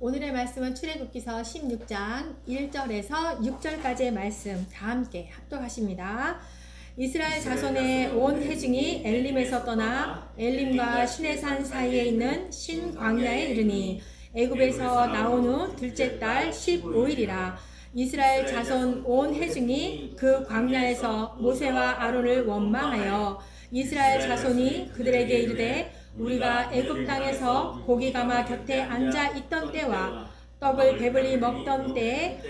오늘의 말씀은 출애굽기서 16장 1절에서 6절까지의 말씀 다 함께 합독하십니다. 이스라엘 자손의 온 회중이 엘림에서 떠나 엘림과 시내산 사이에 있는 신 광야에 이르니 애굽에서 나온 후 둘째 달 15일이라 이스라엘 자손 온 회중이 그 광야에서 모세와 아론을 원망하여 이스라엘 자손이 그들에게 이르되 우리가 애굽 땅에서 고기 가마 곁에 앉아 있던 때와 떡을 배불리 먹던 때에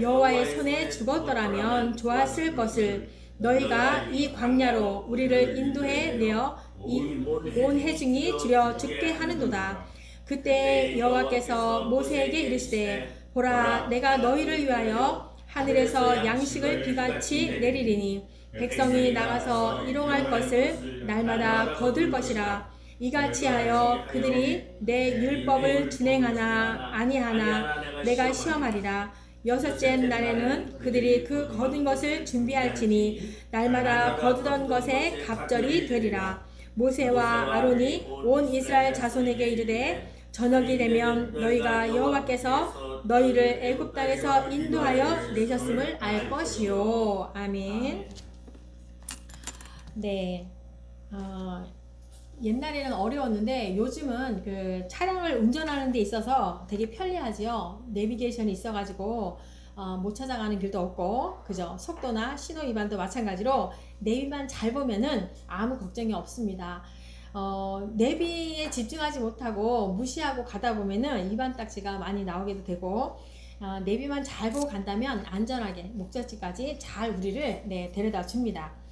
여호와의 손에 죽었더라면 좋았을 것을 너희가 이 광야로 우리를 인도해 내어 이온 회중이 줄여 죽게 하는도다. 그때 여호와께서 모세에게 이르시되 보라 내가 너희를 위하여 하늘에서 양식을 비같이 내리리니 백성이 나가서 일용할 것을 날마다 거둘 것이라 이같이 하여 그들이 내 율법을 준행하나 아니하나 내가 시험하리라 여섯째 날에는 그들이 그 거둔 것을 준비할지니 날마다 거두던 것에 갑절이 되리라 모세와 아론이 온 이스라엘 자손에게 이르되 저녁이 되면 너희가 여호와께서 너희를 애굽 땅에서 인도하여 내셨음을 알 것이요 아멘. 네. 어, 옛날에는 어려웠는데 요즘은 그 차량을 운전하는 데 있어서 되게 편리하지요. 내비게이션이 있어가지고 어, 못 찾아가는 길도 없고 그죠. 속도나 신호 위반도 마찬가지로 내비만 잘 보면은 아무 걱정이 없습니다. 어, 내비에 집중하지 못하고 무시하고 가다 보면은 위반 딱지가 많이 나오게도 되고 어, 내비만 잘 보고 간다면 안전하게 목적지까지 잘 우리를 네, 데려다 줍니다.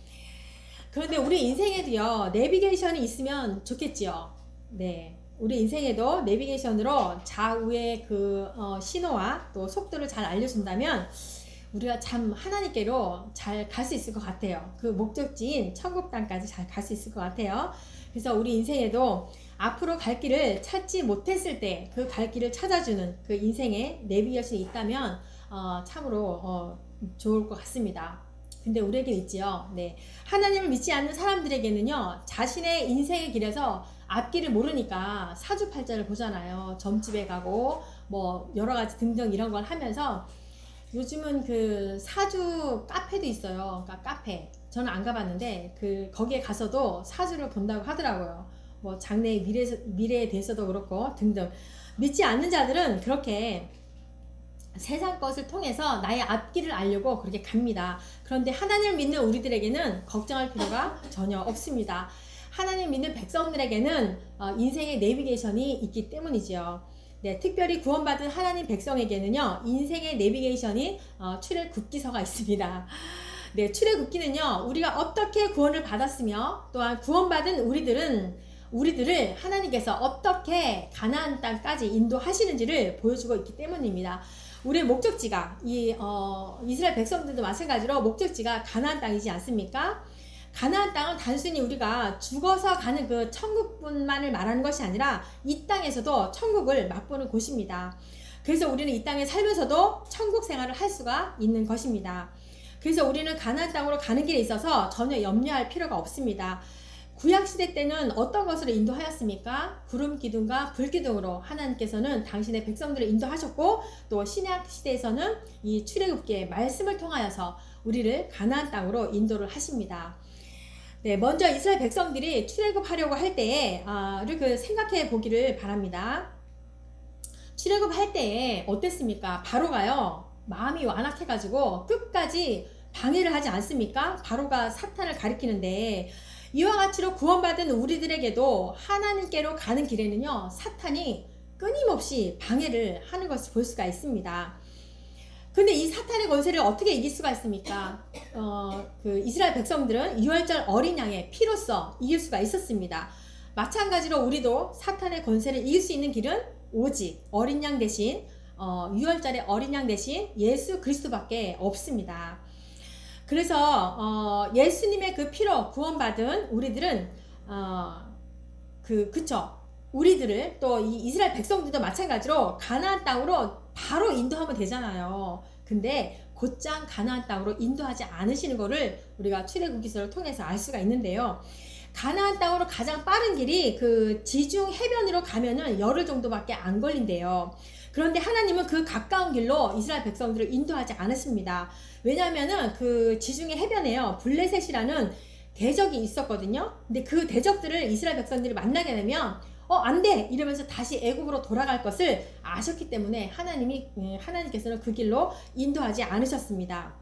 그런데 우리 인생에도요 내비게이션이 있으면 좋겠지요. 네, 우리 인생에도 내비게이션으로 좌우의 그 어, 신호와 또 속도를 잘 알려준다면 우리가 참 하나님께로 잘 갈 수 있을 것 같아요. 그 목적지인 천국 땅까지 잘 갈 수 있을 것 같아요. 그래서 우리 인생에도 앞으로 갈 길을 찾지 못했을 때 그 갈 길을 찾아주는 그 인생의 내비게이션이 있다면 어, 참으로 어, 좋을 것 같습니다. 근데 우리에게 있지요. 네. 하나님을 믿지 않는 사람들에게는요, 자신의 인생의 길에서 앞길을 모르니까 사주팔자를 보잖아요. 점집에 가고, 뭐, 여러 가지 등등 이런 걸 하면서 요즘은 그 사주 카페도 있어요. 그러니까 카페. 저는 안 가봤는데, 그, 거기에 가서도 사주를 본다고 하더라고요. 뭐, 장래의 미래, 미래에 대해서도 그렇고, 등등. 믿지 않는 자들은 그렇게 세상 것을 통해서 나의 앞길을 알려고 그렇게 갑니다. 그런데 하나님을 믿는 우리들에게는 걱정할 필요가 전혀 없습니다. 하나님 믿는 백성들에게는 어, 인생의 내비게이션이 있기 때문이지요. 네, 특별히 구원받은 하나님 백성에게는요, 인생의 내비게이션이 어, 출애굽기서가 있습니다. 네, 출애굽기는요, 우리가 어떻게 구원을 받았으며 또한 구원받은 우리들은 우리들을 하나님께서 어떻게 가나안 땅까지 인도하시는지를 보여주고 있기 때문입니다. 우리의 목적지가 이 어, 이스라엘 백성들도 마찬가지로 목적지가 가나안 땅이지 않습니까? 가나안 땅은 단순히 우리가 죽어서 가는 그 천국뿐만을 말하는 것이 아니라 이 땅에서도 천국을 맛보는 곳입니다. 그래서 우리는 이 땅에 살면서도 천국 생활을 할 수가 있는 것입니다. 그래서 우리는 가나안 땅으로 가는 길에 있어서 전혀 염려할 필요가 없습니다. 구약 시대 때는 어떤 것으로 인도하였습니까? 구름 기둥과 불 기둥으로 하나님께서는 당신의 백성들을 인도하셨고 또 신약 시대에서는 이 출애굽기의 말씀을 통하여서 우리를 가나안 땅으로 인도를 하십니다. 네, 먼저 이스라엘 백성들이 출애굽하려고 할 때에 아, 그 생각해 보기를 바랍니다. 출애굽할 때에 어땠습니까? 바로가요 마음이 완악해가지고 끝까지 방해를 하지 않습니까? 바로가 사탄을 가리키는데 이와 같이로 구원받은 우리들에게도 하나님께로 가는 길에는요, 사탄이 끊임없이 방해를 하는 것을 볼 수가 있습니다. 근데 이 사탄의 권세를 어떻게 이길 수가 있습니까? 어, 그 이스라엘 백성들은 유월절 어린 양의 피로써 이길 수가 있었습니다. 마찬가지로 우리도 사탄의 권세를 이길 수 있는 길은 오직 어린 양 대신 어, 유월절의 어린 양 대신 예수 그리스도밖에 없습니다. 그래서 어, 예수님의 그 피로 구원받은 우리들은 어, 그 그쵸 우리들을 또 이 이스라엘 백성들도 마찬가지로 가나안 땅으로 바로 인도하면 되잖아요. 근데 곧장 가나안 땅으로 인도하지 않으시는 것을 우리가 출애굽기서를 통해서 알 수가 있는데요. 가나안 땅으로 가장 빠른 길이 그 지중 해변으로 가면은 열흘 정도밖에 안 걸린대요. 그런데 하나님은 그 가까운 길로 이스라엘 백성들을 인도하지 않으십니다. 왜냐하면은 그 지중해 해변에요 블레셋이라는 대적이 있었거든요. 근데 그 대적들을 이스라엘 백성들이 만나게 되면 어, 안 돼! 이러면서 다시 애굽으로 돌아갈 것을 아셨기 때문에 하나님이, 예, 하나님께서는 그 길로 인도하지 않으셨습니다.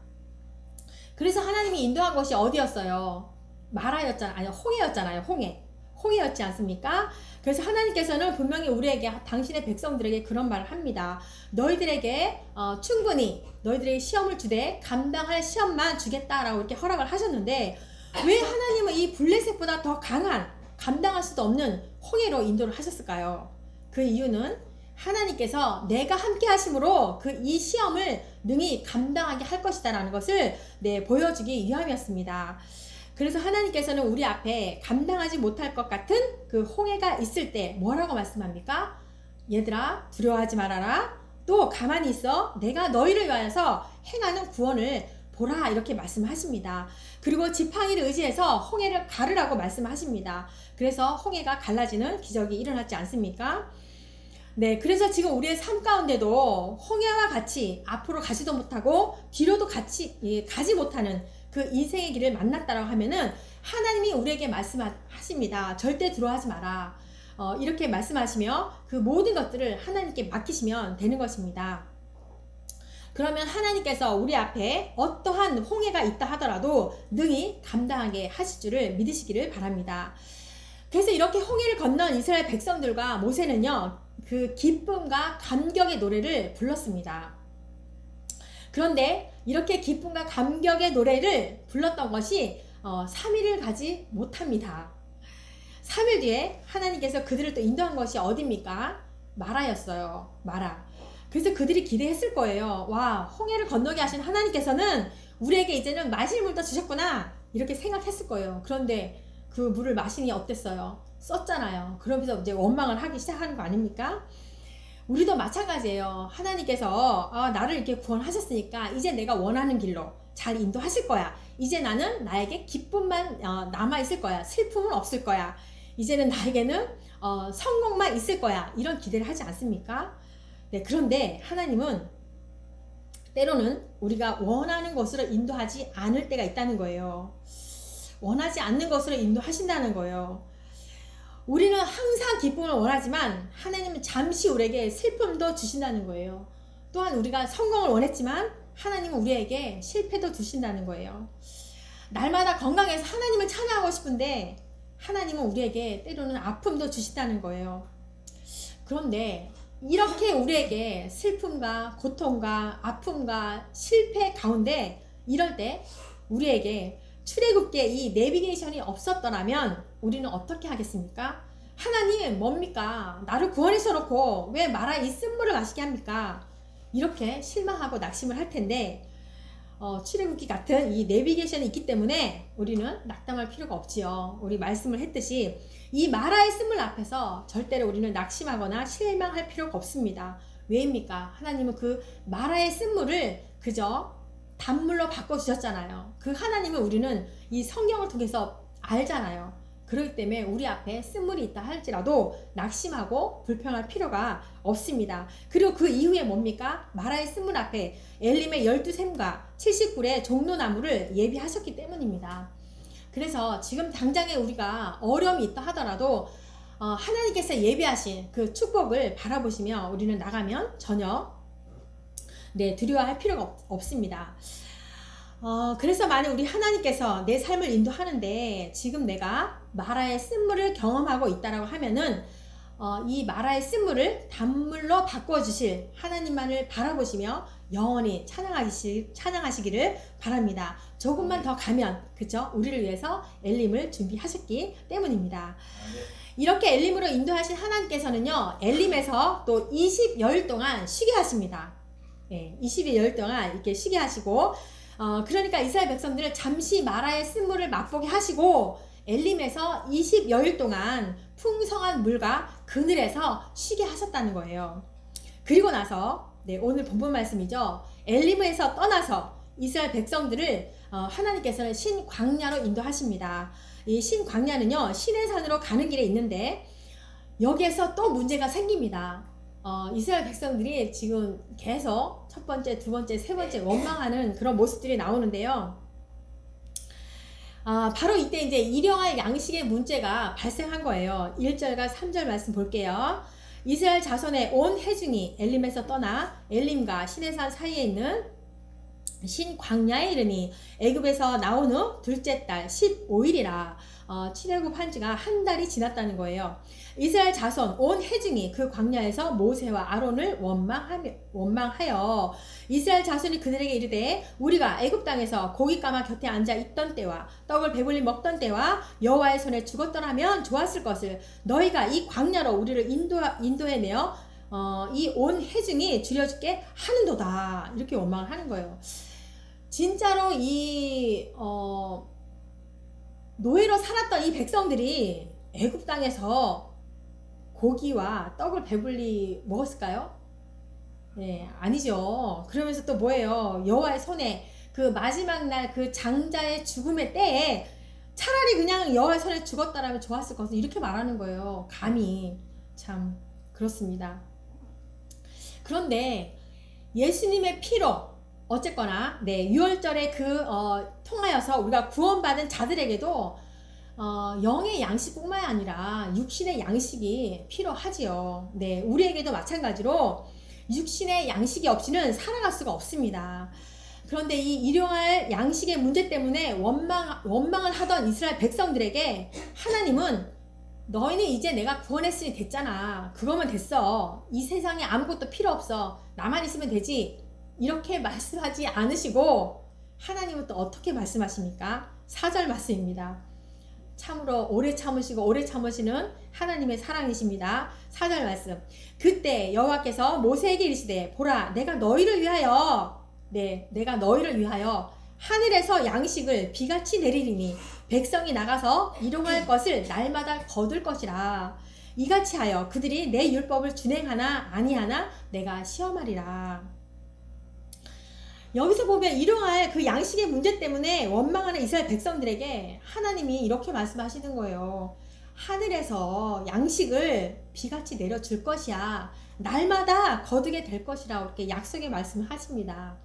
그래서 하나님이 인도한 것이 어디였어요? 마라였잖아요. 아니, 홍해였잖아요. 홍해. 홍해였지 않습니까? 그래서 하나님께서는 분명히 우리에게 당신의 백성들에게 그런 말을 합니다. 너희들에게 어, 충분히 너희들에게 시험을 주되 감당할 시험만 주겠다라고 이렇게 허락을 하셨는데 왜 하나님은 이 블레셋보다 더 강한 감당할 수도 없는 홍해로 인도를 하셨을까요? 그 이유는 하나님께서 내가 함께 하심으로 그 이 시험을 능히 감당하게 할 것이다라는 것을 네, 보여주기 위함이었습니다. 그래서 하나님께서는 우리 앞에 감당하지 못할 것 같은 그 홍해가 있을 때 뭐라고 말씀합니까? 얘들아 두려워하지 말아라. 또 가만히 있어. 내가 너희를 위하여서 행하는 구원을 보라 이렇게 말씀하십니다. 그리고 지팡이를 의지해서 홍해를 가르라고 말씀하십니다. 그래서 홍해가 갈라지는 기적이 일어났지 않습니까? 네, 그래서 지금 우리의 삶 가운데도 홍해와 같이 앞으로 가지도 못하고 뒤로도 같이 예, 가지 못하는 그 인생의 길을 만났다라고 하면은 하나님이 우리에게 말씀하십니다. 절대 들어하지 마라. 어, 이렇게 말씀하시며 그 모든 것들을 하나님께 맡기시면 되는 것입니다. 그러면 하나님께서 우리 앞에 어떠한 홍해가 있다 하더라도 능히 감당하게 하실 줄을 믿으시기를 바랍니다. 그래서 이렇게 홍해를 건넌 이스라엘 백성들과 모세는요, 그 기쁨과 감격의 노래를 불렀습니다. 그런데 이렇게 기쁨과 감격의 노래를 불렀던 것이 어, 3일을 가지 못합니다. 3일 뒤에 하나님께서 그들을 또 인도한 것이 어딥니까? 마라였어요. 마라. 그래서 그들이 기대했을 거예요. 와, 홍해를 건너게 하신 하나님께서는 우리에게 이제는 마실 물도 주셨구나. 이렇게 생각했을 거예요. 그런데 그 물을 마시니 어땠어요? 썼잖아요. 그러면서 이제 원망을 하기 시작하는 거 아닙니까? 우리도 마찬가지예요. 하나님께서 아, 나를 이렇게 구원하셨으니까 이제 내가 원하는 길로 잘 인도하실 거야. 이제 나는 나에게 기쁨만 어, 남아 있을 거야. 슬픔은 없을 거야. 이제는 나에게는 어, 성공만 있을 거야. 이런 기대를 하지 않습니까? 네, 그런데 하나님은 때로는 우리가 원하는 것으로 인도하지 않을 때가 있다는 거예요. 원하지 않는 것으로 인도하신다는 거예요. 우리는 항상 기쁨을 원하지만 하나님은 잠시 우리에게 슬픔도 주신다는 거예요. 또한 우리가 성공을 원했지만 하나님은 우리에게 실패도 주신다는 거예요. 날마다 건강해서 하나님을 찬양하고 싶은데 하나님은 우리에게 때로는 아픔도 주신다는 거예요. 그런데 이렇게 우리에게 슬픔과 고통과 아픔과 실패 가운데 이럴 때 우리에게 출애굽기에 이 내비게이션이 없었더라면 우리는 어떻게 하겠습니까? 하나님 뭡니까? 나를 구원해서 놓고 왜 마라 이 쓴물을 마시게 합니까? 이렇게 실망하고 낙심을 할 텐데 어, 출애굽기 같은 이 내비게이션이 있기 때문에 우리는 낙담할 필요가 없지요. 우리 말씀을 했듯이 이 마라의 쓴물 앞에서 절대로 우리는 낙심하거나 실망할 필요가 없습니다. 왜입니까? 하나님은 그 마라의 쓴물을 그저 단물로 바꿔주셨잖아요. 그 하나님을 우리는 이 성경을 통해서 알잖아요. 그렇기 때문에 우리 앞에 쓴물이 있다 할지라도 낙심하고 불평할 필요가 없습니다. 그리고 그 이후에 뭡니까? 마라의 쓴물 앞에 엘림의 열두 샘과 70굴의 종로나무를 예비하셨기 때문입니다. 그래서 지금 당장에 우리가 어려움이 있다 하더라도 어, 하나님께서 예비하신 그 축복을 바라보시며 우리는 나가면 전혀 네, 두려워할 필요가 없, 없습니다. 어, 그래서 만약 우리 하나님께서 내 삶을 인도하는데 지금 내가 마라의 쓴물을 경험하고 있다라고 하면은 어, 이 마라의 쓴물을 단물로 바꿔주실 하나님만을 바라보시며 영원히 찬양하시, 찬양하시기를 바랍니다. 조금만 더 가면, 그쵸? 우리를 위해서 엘림을 준비하셨기 때문입니다. 이렇게 엘림으로 인도하신 하나님께서는요, 엘림에서 또 20열 동안 쉬게 하십니다. 예, 20여 동안 이렇게 쉬게 하시고, 어, 그러니까 이스라엘 백성들을 잠시 마라의 쓴물을 맛보게 하시고, 엘림에서 20여일 동안 풍성한 물과 그늘에서 쉬게 하셨다는 거예요. 그리고 나서 네, 오늘 본문 말씀이죠. 엘림에서 떠나서 이스라엘 백성들을 어, 하나님께서는 신광야로 인도하십니다. 이 신광야는요, 신의 산으로 가는 길에 있는데 여기에서 또 문제가 생깁니다. 어, 이스라엘 백성들이 지금 계속 첫 번째, 두 번째, 세 번째 원망하는 그런 모습들이 나오는데요. 아, 바로 이때 이제 일용할 양식의 문제가 발생한 거예요. 1절과 3절 말씀 볼게요. 이스라엘 자손의 온 해중이 엘림에서 떠나 엘림과 시내산 사이에 있는 신 광야에 이르니 애굽에서 나온 후 둘째 달 15일이라 어, 출애굽한 지가 한 달이 지났다는 거예요. 이스라엘 자손 온 해중이 그 광야에서 모세와 아론을 원망하며, 원망하여 이스라엘 자손이 그들에게 이르되 우리가 애굽 땅에서 고기 까마 곁에 앉아 있던 때와 떡을 배불리 먹던 때와 여호와의 손에 죽었더라면 좋았을 것을 너희가 이 광야로 우리를 인도 인도해내어 어, 이온 해중이 줄여줄게 하는도다 이렇게 원망을 하는 거예요. 진짜로 이 어, 노예로 살았던 이 백성들이 애굽 땅에서 고기와 떡을 배불리 먹었을까요? 네, 아니죠. 그러면서 또 뭐예요? 여호와의 손에 그 마지막 날 그 장자의 죽음의 때에 차라리 그냥 여호와의 손에 죽었다라면 좋았을 것을 이렇게 말하는 거예요. 감히 참 그렇습니다. 그런데 예수님의 피로 어쨌거나 네 6월절에 그 어, 통하여서 우리가 구원받은 자들에게도 어, 영의 양식뿐만 아니라 육신의 양식이 필요하지요. 네, 우리에게도 마찬가지로 육신의 양식이 없이는 살아갈 수가 없습니다. 그런데 이 일용할 양식의 문제 때문에 원망, 원망을 하던 이스라엘 백성들에게 하나님은 너희는 이제 내가 구원했으니 됐잖아. 그거면 됐어. 이 세상에 아무것도 필요 없어. 나만 있으면 되지. 이렇게 말씀하지 않으시고 하나님은 또 어떻게 말씀하십니까? 4절 말씀입니다. 참으로 오래 참으시고 오래 참으시는 하나님의 사랑이십니다. 4절 말씀. 그때 여호와께서 모세에게 이르시되 보라 내가 너희를 위하여 네 내가 너희를 위하여 하늘에서 양식을 비같이 내리리니 백성이 나가서 일용할 것을 날마다 거둘 것이라 이같이 하여 그들이 내 율법을 준행하나 아니하나 내가 시험하리라. 여기서 보면 일용할 그 양식의 문제 때문에 원망하는 이스라엘 백성들에게 하나님이 이렇게 말씀하시는 거예요. 하늘에서 양식을 비같이 내려줄 것이야. 날마다 거두게 될 것이라 이렇게 약속의 말씀을 하십니다.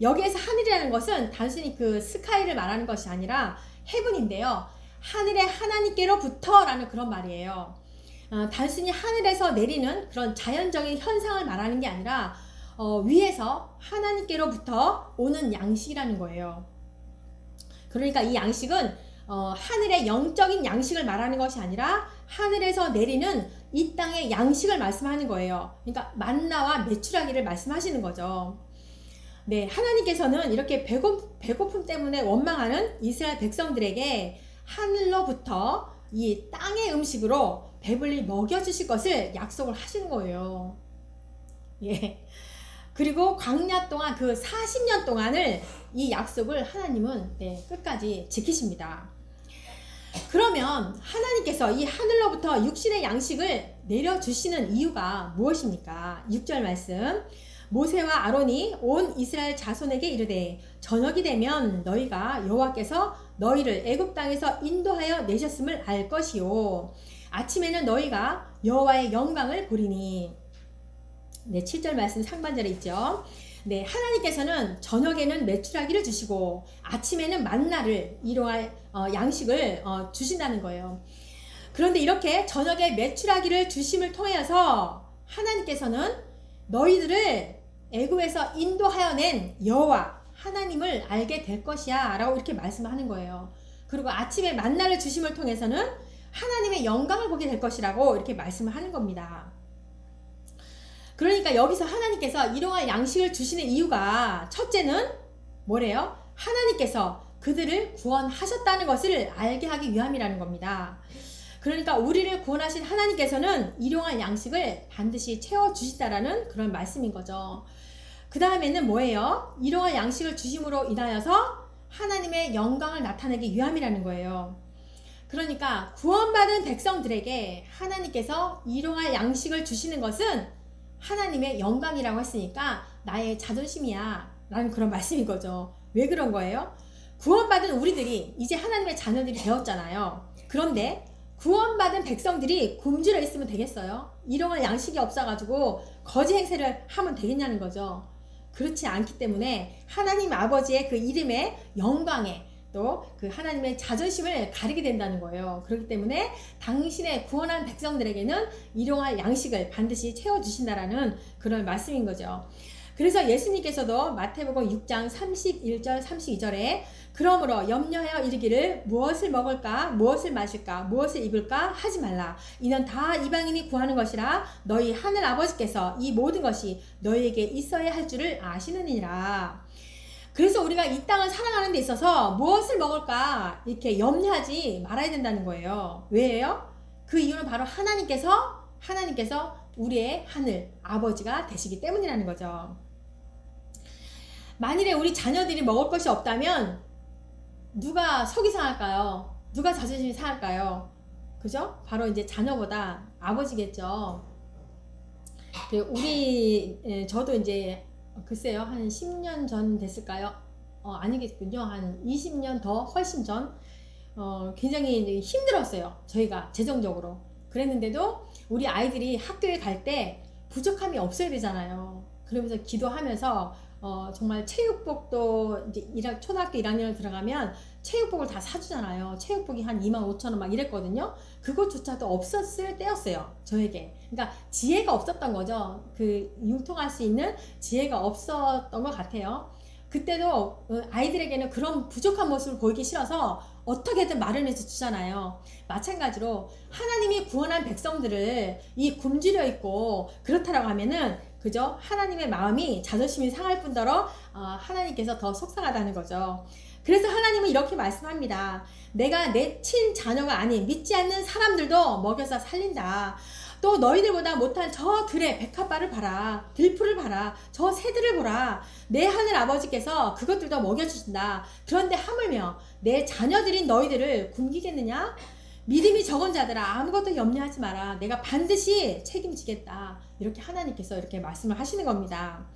여기에서 하늘이라는 것은 단순히 그 스카이를 말하는 것이 아니라 헤븐인데요. 하늘의 하나님께로부터라는 그런 말이에요. 어, 단순히 하늘에서 내리는 그런 자연적인 현상을 말하는 게 아니라 어, 위에서 하나님께로부터 오는 양식이라는 거예요. 그러니까 이 양식은 어, 하늘의 영적인 양식을 말하는 것이 아니라 하늘에서 내리는 이 땅의 양식을 말씀하는 거예요. 그러니까 만나와 메추라기를 말씀하시는 거죠. 네, 하나님께서는 이렇게 배고, 배고픔 때문에 원망하는 이스라엘 백성들에게 하늘로부터 이 땅의 음식으로 배불리 먹여주실 것을 약속을 하시는 거예요. 예. 그리고 광야 동안 그 40년 동안을 이 약속을 하나님은 네, 끝까지 지키십니다. 그러면 하나님께서 이 하늘로부터 육신의 양식을 내려주시는 이유가 무엇입니까? 6절 말씀. 모세와 아론이 온 이스라엘 자손에게 이르되 저녁이 되면 너희가 여호와께서 너희를 애굽 땅에서 인도하여 내셨음을 알 것이요 아침에는 너희가 여호와의 영광을 보리니 네, 7절 말씀 상반절에 있죠. 네, 하나님께서는 저녁에는 메추라기를 주시고 아침에는 만나를 일용할 어, 양식을 어, 주신다는 거예요. 그런데 이렇게 저녁에 메추라기를 주심을 통해서 하나님께서는 너희들을 애굽에서 인도하여 낸 여호와 하나님을 알게 될 것이야라고 이렇게 말씀하는 거예요. 그리고 아침에 만나를 주심을 통해서는 하나님의 영광을 보게 될 것이라고 이렇게 말씀을 하는 겁니다. 그러니까 여기서 하나님께서 이러한 양식을 주시는 이유가 첫째는 뭐래요? 하나님께서 그들을 구원하셨다는 것을 알게 하기 위함이라는 겁니다. 그러니까 우리를 구원하신 하나님께서는 일용할 양식을 반드시 채워주시다라는 그런 말씀인 거죠. 그 다음에는 뭐예요? 일용할 양식을 주심으로 인하여서 하나님의 영광을 나타내기 위함이라는 거예요. 그러니까 구원받은 백성들에게 하나님께서 일용할 양식을 주시는 것은 하나님의 영광이라고 했으니까 나의 자존심이야 라는 그런 말씀인 거죠. 왜 그런 거예요? 구원받은 우리들이 이제 하나님의 자녀들이 되었잖아요. 그런데 구원받은 백성들이 굶주려 있으면 되겠어요? 일용할 양식이 없어가지고 거지 행세를 하면 되겠냐는 거죠. 그렇지 않기 때문에 하나님 아버지의 그 이름의 영광에 또 그 하나님의 자존심을 가리게 된다는 거예요. 그렇기 때문에 당신의 구원한 백성들에게는 일용할 양식을 반드시 채워주신다라는 그런 말씀인 거죠. 그래서 예수님께서도 마태복음 6장 31절 32절에 그러므로 염려하여 이르기를 무엇을 먹을까 무엇을 마실까 무엇을 입을까 하지 말라 이는 다 이방인이 구하는 것이라 너희 하늘 아버지께서 이 모든 것이 너희에게 있어야 할 줄을 아시느니라 그래서 우리가 이 땅을 살아가는 데 있어서 무엇을 먹을까 이렇게 염려하지 말아야 된다는 거예요 왜요? 그 이유는 바로 하나님께서 하나님께서 우리의 하늘 아버지가 되시기 때문이라는 거죠. 만일에 우리 자녀들이 먹을 것이 없다면 누가 속이 상할까요? 누가 자존심이 상할까요? 그죠? 바로 이제 자녀보다 아버지겠죠. 그 우리 예, 저도 이제 글쎄요 한 10년 전 됐을까요? 어, 아니겠군요 한 20년 더 훨씬 전 어, 굉장히 힘들었어요 저희가 재정적으로 그랬는데도 우리 아이들이 학교에 갈 때 부족함이 없어야 되잖아요. 그러면서 기도하면서 어, 정말 체육복도 이제 1학, 초등학교 1학년을 들어가면 체육복을 다 사주잖아요. 체육복이 한 2만 5천 원 막 이랬거든요. 그것조차도 없었을 때였어요. 저에게. 그러니까 지혜가 없었던 거죠. 그 융통할 수 있는 지혜가 없었던 것 같아요. 그때도 어, 아이들에게는 그런 부족한 모습을 보이기 싫어서 어떻게든 마련해서 주잖아요. 마찬가지로 하나님이 구원한 백성들을 이 굶주려 있고 그렇다라고 하면은 그죠? 하나님의 마음이 자존심이 상할 뿐더러 어, 하나님께서 더 속상하다는 거죠. 그래서 하나님은 이렇게 말씀합니다. 내가 내 친 자녀가 아닌 믿지 않는 사람들도 먹여서 살린다. 또 너희들보다 못한 저 들의 백합발을 봐라. 들풀을 봐라. 저 새들을 보라. 내 하늘 아버지께서 그것들도 먹여주신다. 그런데 하물며 내 자녀들인 너희들을 굶기겠느냐? 믿음이 적은 자들아 아무것도 염려하지 마라. 내가 반드시 책임지겠다. 이렇게 하나님께서 이렇게 말씀을 하시는 겁니다.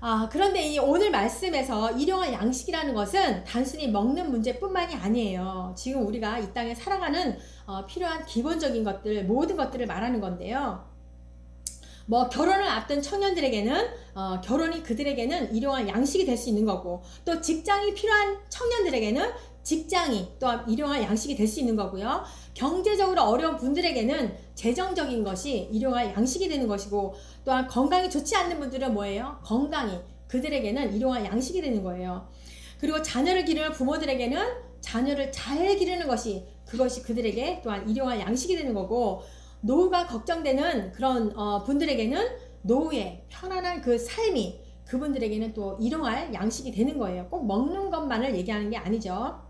아, 그런데 이 오늘 말씀에서 일용할 양식이라는 것은 단순히 먹는 문제뿐만이 아니에요. 지금 우리가 이 땅에 살아가는 어, 필요한 기본적인 것들, 모든 것들을 말하는 건데요. 뭐 결혼을 앞둔 청년들에게는 어, 결혼이 그들에게는 일용할 양식이 될 수 있는 거고 또 직장이 필요한 청년들에게는 직장이 또한 일용할 양식이 될 수 있는 거고요. 경제적으로 어려운 분들에게는 재정적인 것이 일용할 양식이 되는 것이고 또한 건강이 좋지 않는 분들은 뭐예요? 건강이 그들에게는 일용할 양식이 되는 거예요. 그리고 자녀를 기르는 부모들에게는 자녀를 잘 기르는 것이 그것이 그들에게 또한 일용할 양식이 되는 거고 노후가 걱정되는 그런 어, 분들에게는 노후의 편안한 그 삶이 그분들에게는 또 일용할 양식이 되는 거예요. 꼭 먹는 것만을 얘기하는 게 아니죠.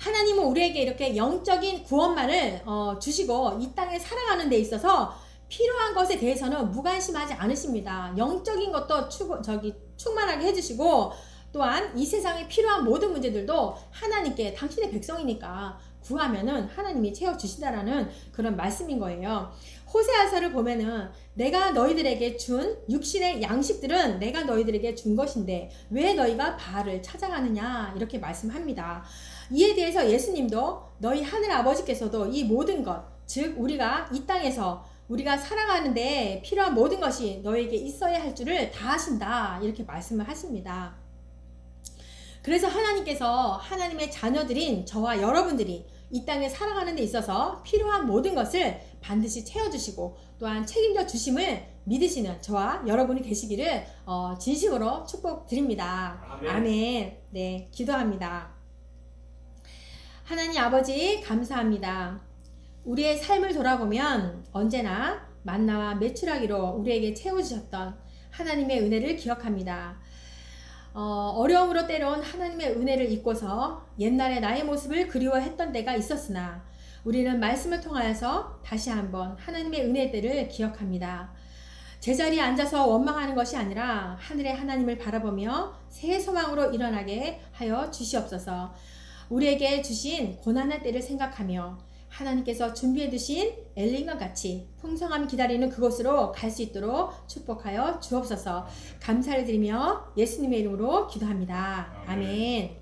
하나님은 우리에게 이렇게 영적인 구원만을 어, 주시고 이 땅에 살아가는 데 있어서 필요한 것에 대해서는 무관심하지 않으십니다. 영적인 것도 추, 저기 충만하게 해주시고 또한 이 세상에 필요한 모든 문제들도 하나님께 당신의 백성이니까 구하면은 하나님이 채워주신다라는 그런 말씀인 거예요. 호세아서를 보면은 내가 너희들에게 준 육신의 양식들은 내가 너희들에게 준 것인데 왜 너희가 바알을 찾아가느냐 이렇게 말씀합니다. 이에 대해서 예수님도 너희 하늘 아버지께서도 이 모든 것, 즉 우리가 이 땅에서 우리가 살아가는데 필요한 모든 것이 너에게 있어야 할 줄을 다 하신다 이렇게 말씀을 하십니다. 그래서 하나님께서 하나님의 자녀들인 저와 여러분들이 이 땅에 살아가는 데 있어서 필요한 모든 것을 반드시 채워주시고 또한 책임져 주심을 믿으시는 저와 여러분이 되시기를 어, 진심으로 축복드립니다. 아멘. 아멘. 네, 기도합니다. 하나님 아버지 감사합니다. 우리의 삶을 돌아보면 언제나 만나와 매출하기로 우리에게 채워주셨던 하나님의 은혜를 기억합니다. 어, 어려움으로 때려온 하나님의 은혜를 잊고서 옛날의 나의 모습을 그리워했던 때가 있었으나 우리는 말씀을 통하여서 다시 한번 하나님의 은혜들을 기억합니다. 제자리에 앉아서 원망하는 것이 아니라 하늘의 하나님을 바라보며 새 소망으로 일어나게 하여 주시옵소서. 우리에게 주신 고난의 때를 생각하며 하나님께서 준비해 두신 엘린과 같이 풍성함 기다리는 그곳으로 갈 수 있도록 축복하여 주옵소서. 감사를 드리며 예수님의 이름으로 기도합니다. 아멘.